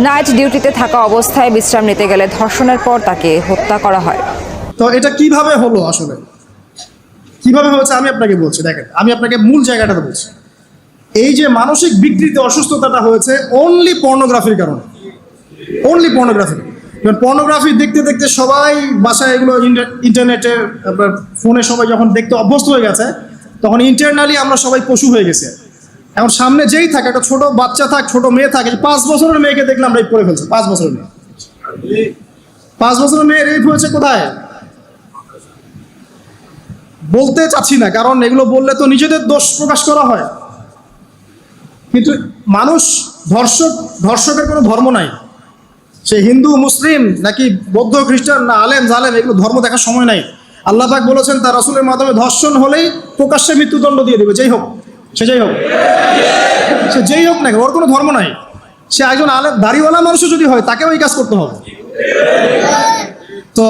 Night ডিউটিতে থাকা অবস্থায় বিশ্রাম নিতে গেলে ধর্ষণের পর তাকে হত্যা করা হয়। তো এটা কীভাবে হলো আসলে? কীভাবে হয়েছে আমি আপনাকে বলছি, দেখেন, আমি আপনাকে মূল জায়গাটাতে বলছি। এই যে মানসিক বিকৃতি, অসুস্থতাটা হয়েছে অনলি পর্নোগ্রাফির কারণে। অনলি পর্নোগ্রাফি পর্নোগ্রাফি দেখতে দেখতে সবাই বাসায় এগুলো ইন্টার- ইন্টারনেটে আপনার ফোনে সবাই যখন দেখতে অভ্যস্ত হয়ে গেছে, তখন ইন্টারনালি আমরা সবাই পশু হয়ে গেছে। এখন সামনে যেই থাকে, একটা ছোট বাচ্চা থাক, ছোট মেয়ে থাকে পাঁচ বছরের মেয়েকে দেখলাম রেপ করে ফেলছে, পাঁচ বছরের মেয়ে। পাঁচ বছরের মেয়ে রেপ হয়েছে কোথায়? বলতে চাচ্ছি না, কারণ এগুলো বললে তো নিজেদের দোষ প্রকাশ করা হয়। কিন্তু মানুষ, ধর্ষক, ধর্ষকের কোনো ধর্ম নাই। সে হিন্দু, মুসলিম, নাকি বৌদ্ধ, খ্রিস্টান, না আলেম, জালেম, এগুলো ধর্ম দেখার সময় নাই। আল্লাহ বলেছেন, তার রাসূলের মাধ্যমে ধর্ষণ হলেই প্রকাশ্যে মৃত্যুদণ্ড দিয়ে দেবে, যেই হোক। সে যাই হোক। সে যেই হোক না ওর কোনো ধর্ম নাই। সে একজন দাড়িওয়ালা মানুষও যদি হয়, তাকেও এই কাজ করতে হবে। তো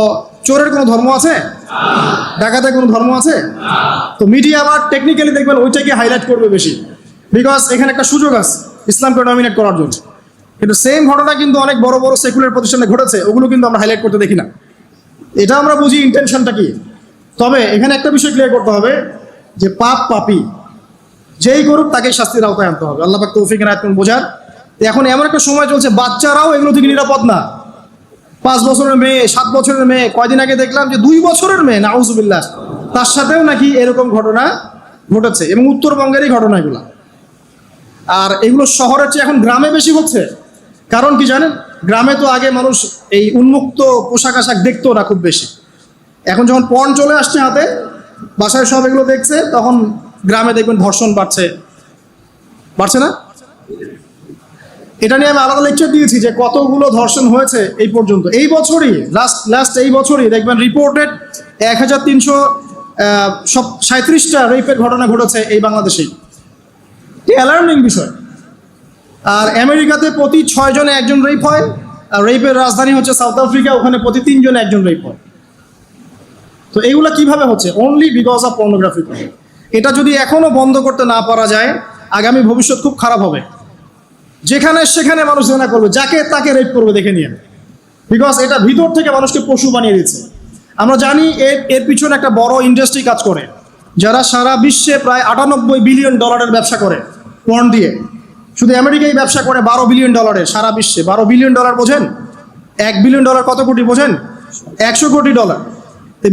চোরের কোনো ধর্ম আছে? ডাকাতের কোনো ধর্ম আছে? তো মিডিয়া আবার টেকনিক্যালি দেখবেন ওইটাকে হাইলাইট করবে বেশি। বিকজ এখানে একটা সুযোগ আছে, ইসলামকে ডমিনেট করার জন্য। কিন্তু সেম ঘটনা কিন্তু অনেক বড় বড় সেকুলার প্রতিষ্ঠানে ঘটেছে, ওগুলো কিন্তু আমরা হাইলাইট করতে দেখি না। এটা আমরা বুঝি ইন্টেনশনটা কি? তবে এখানে একটা বিষয় ক্লিয়ার করতে হবে, যে পাপ পাপি যেই করুক তাকে শাস্তির আওতায় আনতে হবে। আল্লাহ তৌফিক রায়ত বোঝার। এখন এমন একটা সময় চলছে, বাচ্চারাও এগুলো থেকে নিরাপদ না। পাঁচ বছরের মেয়ে, সাত বছরের মেয়ে, কয়দিন আগে দেখলাম যে দুই বছরের মেয়ে, নাউজুবিল্লাহ, তার সাথেও নাকি এরকম ঘটনা ঘটেছে এবং উত্তরবঙ্গেরই ঘটনা এগুলো। আর এগুলো শহরের চেয়ে এখন গ্রামে বেশি হচ্ছে। কারণ কি জানেন? গ্রামে তো আগে মানুষ এই উন্মুক্ত পোশাক আশাক দেখতো না খুব বেশি। এখন যখন পণ চলে আসছে হাতে, বাসায় সব এগুলো দেখছে, তখন গ্রামে দেখবেন ধর্ষণ বাড়ছে। বাড়ছে না? এটা নিয়ে আমি আলাদা লেকচার দিয়েছি যে কতগুলো ধর্ষণ হয়েছে এই পর্যন্ত। এই বছরই লাস্ট লাস্ট এই বছরই দেখবেন রিপোর্টেড এক হাজার তিনশো সব সাঁত্রিশটা রেপের ঘটনা ঘটেছে এই বাংলাদেশেই। অ্যালার্মিং বিষয়। আর আমেরিকাতে প্রতি ছয় জনে একজন রেপ হয়, আর রেপের রাজধানী হচ্ছে সাউথ আফ্রিকা ওখানে প্রতি তিনজনে একজন রেপ হয়। তো এইগুলো কীভাবে হচ্ছে? অনলি বিকজ অফ পর্নোগ্রাফি এটা যদি এখনও বন্ধ করতে না পারা যায়, আগামী ভবিষ্যৎ খুব খারাপ হবে। যেখানে সেখানে মানুষ জেনা করবে, যাকে তাকে রেপ করবে, দেখে নিয়ে। বিকজ এটা ভিতর থেকে মানুষকে পশু বানিয়ে দিচ্ছে। আমরা জানি এর এর পিছনে একটা বড় ইন্ডাস্ট্রি কাজ করে, যারা সারা বিশ্বে প্রায় আটানব্বই বিলিয়ন ডলারের ব্যবসা করে পর্ন দিয়ে। শুধু আমেরিকাই ব্যবসা করে বারো বিলিয়ন ডলারের সারা বিশ্বে। বারো বিলিয়ন ডলার বোঝেন? এক বিলিয়ন ডলার কত কোটি বোঝেন? একশো কোটি ডলার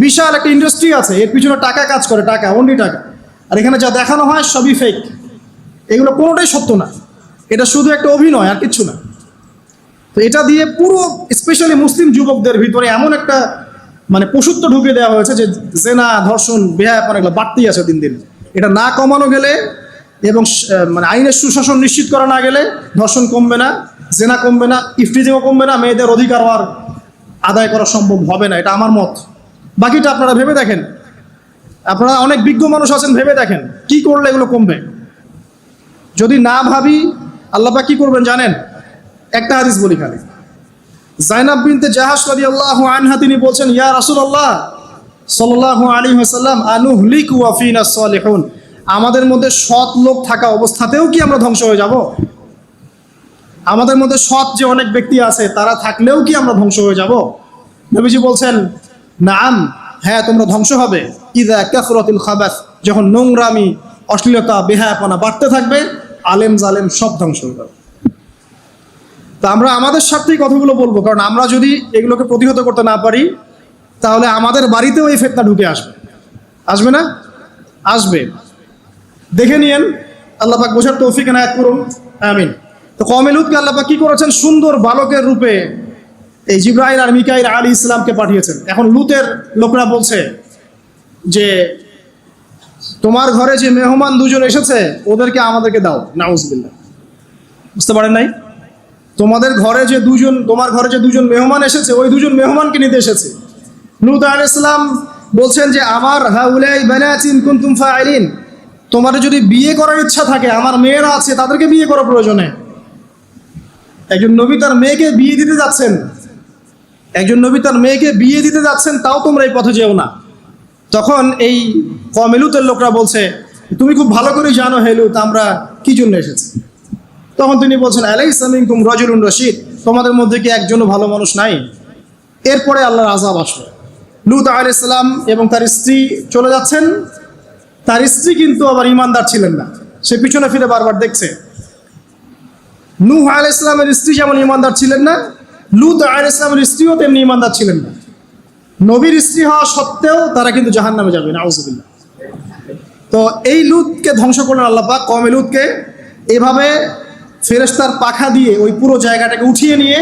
বিশাল একটা ইন্ডাস্ট্রি আছে, এর পিছনে টাকা কাজ করে, টাকা অনলি টাকা। আর এখানে যা দেখানো হয় সবই ফেক এগুলো কোনোটাই সত্য না। এটা শুধু একটা অভিনয়, আর কিচ্ছু না। তো এটা দিয়ে পুরো স্পেশালি মুসলিম যুবকদের ভিতরে এমন একটা মানে পশুত্ব ঢুকে দেওয়া হয়েছে যে জেনা, ধর্ষণ বেহায়াপন এগুলো বাড়তেই আছে দিন দিন। এটা না কমানো গেলে এবং মানে আইনের সুশাসন নিশ্চিত করা না গেলে ধর্ষণ কমবে না, জেনা কমবে না ইফটিজিংও কমবে না, মেয়েদের অধিকার আর আদায় করা সম্ভব হবে না। এটা আমার মত। বাকিটা আপনারা ভেবে দেখেন। আপনারা অনেক বিজ্ঞ মানুষ আছেন, ভেবে দেখেন, কি করলে এগুলো কমবে? যদি না ভাবি আল্লাপা কি করবেন জানেন? একটা হাদিস বলি খালি। জাইনাব বিনতে জাহাজ রাদিয়াল্লাহু আনহা, তিনি বলছেন, ইয়া রাসূলুল্লাহ, সাল্লাল্লাহু আলাইহি ওয়াসাল্লাম, আনুহলিকু ওয়া ফিনা সালিহুন। আমাদের মধ্যে সৎ লোক থাকা অবস্থাতেও কি আমরা ধ্বংস হয়ে যাব? আমাদের মধ্যে সৎ যে অনেক ব্যক্তি আছে, তারা থাকলেও কি আমরা ধ্বংস হয়ে যাব? নবীজি বলছেন, নাম হ্যাঁ তোমরা ধ্বংস হবে। ইদা কাসরাতুল খাবাস, যখন নোংরামি, অশ্লীলতা, বেহায়াপনা বাড়তে থাকবে, আলেম জালেম সব ধ্বংস হয়ে যাবে। তা আমরা আমাদের স্বার্থেই কথাগুলো বলব, কারণ আমরা যদি এগুলোকে প্রতিহত করতে না পারি, তাহলে আমাদের বাড়িতেও এই ফেতনা ঢুকে আসবে। আসবে না? আসবে। দেখে নিয়েন আল্লাপাক বোঝার তৌফিক নায়ক করুন। আমিন। তো কমেলুদকে আল্লাপাক কি করেছেন? সুন্দর বালকের রূপে এই জিব্রাহিল আর মিকাইল আলী ইসলামকে পাঠিয়েছেন। এখন লুতের লোকরা বলছে যে, তোমার ঘরে যে মেহমান দুজন এসেছে, ওদেরকে আমাদেরকে দাও। নাউজবিল্লাহ। বুঝতে পারেন নাই? তোমাদের ঘরে যে দুজন, তোমার ঘরে যে দুজন মেহমান এসেছে, ওই দুজন মেহমানকে নিতে এসেছে। লুত আলাইহিস ইসলাম বলছেন যে, আমার হাউলাই তোমার যদি বিয়ে করার ইচ্ছা থাকে, আমার মেয়েরা আছে, তাদেরকে বিয়ে করা প্রয়োজনে একজন নবী তার মেয়েকে বিয়ে দিতে যাচ্ছেন। একজন নবী তার মেয়েকে বিয়ে দিতে যাচ্ছেন, তাও তোমরা এই পথে যেও না। তখন এই কমেলুতের লোকরা বলছে, তুমি খুব ভালো করে জানো হেলুত আমরা কি জন্য এসেছি? তখন তিনি বলছেন আলাই সামিংকুম রজুলুন রশিদ, তোমাদের মধ্যে কি একজনও ভালো মানুষ নাই? এরপরে আল্লাহর আজাব আসলো। লুত আল ইসলাম এবং তার স্ত্রী চলে যাচ্ছেন। তার স্ত্রী কিন্তু আবার ইমানদার ছিলেন না, সে পিছনে ফিরে বারবার দেখছে। নূহ আলাহ ইসলামের স্ত্রী যেমন ইমানদার ছিলেন না লুত আলাহ ইসলামের স্ত্রীও তেমনি ইমানদার ছিলেন না। নবীর স্ত্রী হওয়া সত্ত্বেও তারা কিন্তু জাহান নামে যাবে নাউজুবিল্লাহ তো এই লুতকে ধ্বংস করলেন আল্লাহ পাক কমে লুতকে এভাবে ফেরেস্তার পাখা দিয়ে ওই পুরো জায়গাটাকে উঠিয়ে নিয়ে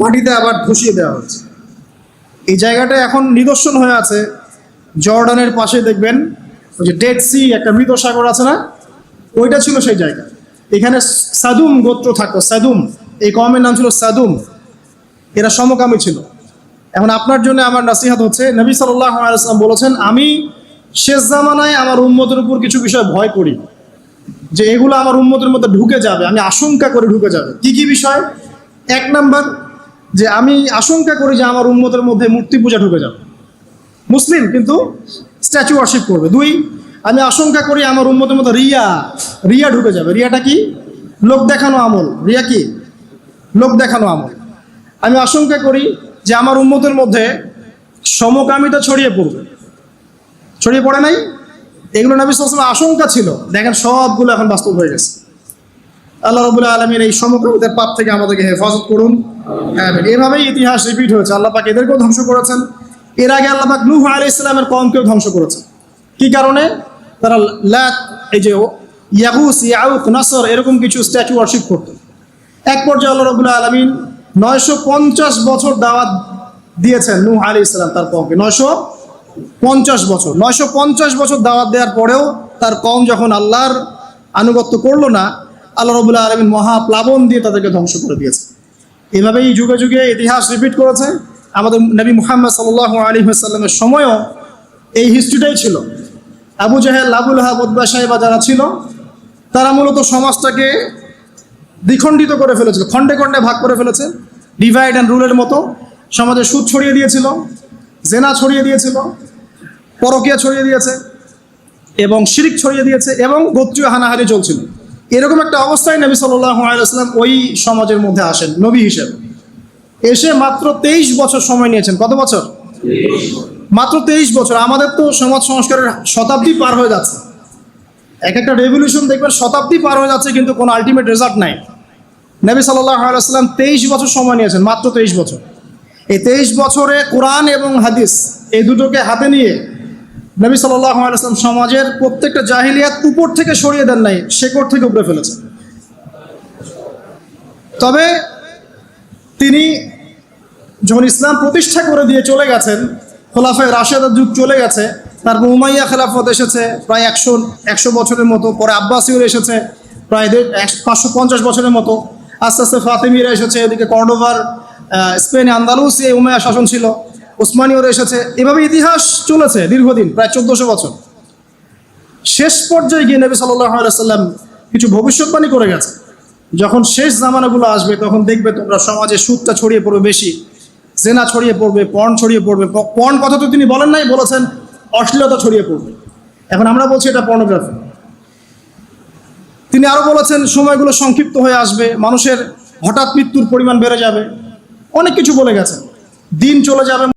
মাটিতে আবার ধসিয়ে দেওয়া হচ্ছে এই জায়গাটা এখন নিদর্শন হয়ে আছে। জর্ডানের পাশে দেখবেন ওই যে ডেড সি, একটা মৃত সাগর আছে না? ওইটা ছিল সেই জায়গা। এখানে সাদুম গোত্র থাকতো, সাদুম। এই কমের নাম ছিল সাদুম। এরা সমকামী ছিল। এখন আপনার জন্য আমার নাসিহাত হচ্ছে, নবী সাল্লাহ বলেছেন, আমি শেষ জামানায় আমার উন্মতের উপর কিছু বিষয় ভয় করি। যে এগুলো আমার উন্মতের মধ্যে ঢুকে যাবে, আমি আশঙ্কা করে ঢুকে যাবে। কি কি বিষয়? এক নাম্বার, যে আমি আশঙ্কা করি যে আমার উম্মতের মধ্যে মূর্তি পূজা ঢুকে যাবে। মুসলিম, কিন্তু স্ট্যাচু ওয়ার্শিপ করবে। দুই, আমি আশঙ্কা করি আমার উন্মতের মধ্যে রিয়া রিয়া ঢুকে যাবে। রিয়াটা কি? লোক দেখানো আমল। রিয়া কি? লোক দেখানো আমল। আমি আশঙ্কা করি যে আমার উন্মতের মধ্যে সমকামিতা ছড়িয়ে পড়বে। ছড়িয়ে পড়ে নাই? এগুলো নবী সালামের আশঙ্কা ছিল। দেখেন সবগুলো এখন বাস্তব হয়ে গেছে। আল্লাহ রবুল্লাহ আলমীর এই সমকামিতার পাপ থেকে আমাদেরকে হেফাজত করুন। এভাবেই ইতিহাস রিপিট হয়েছে। আল্লাহ পাক এদেরকেও ধ্বংস করেছেন। এর আগে আল্লাহ পাক নূহ আলী ইসলামের কমকেও ধ্বংস করেছেন। কি কারণে? তারা লাত, এই যে ইয়াগুস, ইয়াউক, নাসর, এরকম কিছু স্ট্যাচু ওয়ার্শিপ করত। এক পর্যায়ে আল্লাহ রবুল্লাহ আলমিন নয়শো পঞ্চাশ বছর দাওয়াত দিয়েছেন নূহ আলী ইসলাম তার কমকে। নয়শো পঞ্চাশ বছর। নয়শো পঞ্চাশ বছর দাওয়াত দেওয়ার পরেও তার কম যখন আল্লাহর আনুগত্য করল না, আল্লাহ রবুল্লাহ আলমিন মহাপ্লাবন দিয়ে তাদেরকে ধ্বংস করে দিয়েছে। এভাবেই যুগে যুগে ইতিহাস রিপিট করেছে। আমাদের নবী মুহাম্মদ সাল্লাহ আলী সাল্লামের সময়ও এই হিস্ট্রিটাই ছিল। আবু জাহেল, আবুল হাব উদ্বা সাহেবা যারা ছিল, তারা মূলত সমাজটাকে দ্বিখণ্ডিত করে ফেলেছিল, খণ্ডে খণ্ডে ভাগ করে ফেলেছে। ডিভাইড অ্যান্ড রুলের মতো সমাজে সুদ ছড়িয়ে দিয়েছিল, জেনা ছড়িয়ে দিয়েছিল, পরকিয়া ছড়িয়ে দিয়েছে, এবং শিরিক ছড়িয়ে দিয়েছে, এবং গোত্রীয় হানাহারি চলছিল। এরকম একটা অবস্থায় নবী আলাইসলাম ওই সমাজের মধ্যে আসেন, নবী হিসেবে। এসে মাত্র তেইশ বছর সময় নিয়েছেন, কত বছর? মাত্র তেইশ বছর। আমাদের তো সমাজ সংস্কারের শতাব্দী পার হয়ে যাচ্ছে। এক একটা রেভলিউশন দেখবেন, শতাব্দী পার হয়ে যাচ্ছে, কিন্তু কোনো আলটিমেট রেজাল্ট নাই। নবী আলাইসলাম তেইশ বছর সময় নিয়েছেন, মাত্র তেইশ বছর। এই তেইশ বছরে কোরআন এবং হাদিস এই দুটোকে হাতে নিয়ে নবী আলাইসলাম সমাজের প্রত্যেকটা জাহিলিয়াত উপর থেকে সরিয়ে দেন নাই, শেকড় থেকে উপরে ফেলেছেন। তবে তিনি যখন ইসলাম প্রতিষ্ঠা করে দিয়ে চলে গেছেন, খোলাফায় রাশেদার যুগ চলে গেছে, তারপর উমাইয়া খেলাফত এসেছে, প্রায় একশো একশো বছরের মতো, পরে আব্বাসিউর এসেছে, প্রায় দেড় পাঁচশো পঞ্চাশ বছরের মতো। আস্তে আস্তে ফাতেমিরা এসেছে, এদিকে কর্ডোভার স্পেনে আন্দালুসে উমাইয়া শাসন ছিল, উসমানীয়র এসেছে। এভাবে ইতিহাস চলেছে দীর্ঘদিন, প্রায় চোদ্দশো বছর। শেষ পর্যায়ে গিয়ে নবী সাল্লাম কিছু ভবিষ্যৎবাণী করে গেছে। যখন শেষ জামানাগুলো আসবে, তখন দেখবে তোমরা সমাজে সুদটা ছড়িয়ে পড়বে বেশি, জেনা ছড়িয়ে পড়বে পর্ন ছড়িয়ে পড়বে। পর্ন কথা তো তিনি বলেন নাই, বলেছেন অশ্লীলতা ছড়িয়ে পড়বে। এখন আমরা বলছি এটা পর্নোগ্রাফি তিনি আরও বলেছেন, সময়গুলো সংক্ষিপ্ত হয়ে আসবে, মানুষের হঠাৎ মৃত্যুর পরিমাণ বেড়ে যাবে। অনেক কিছু বলে গেছেন। দিন চলে যাবে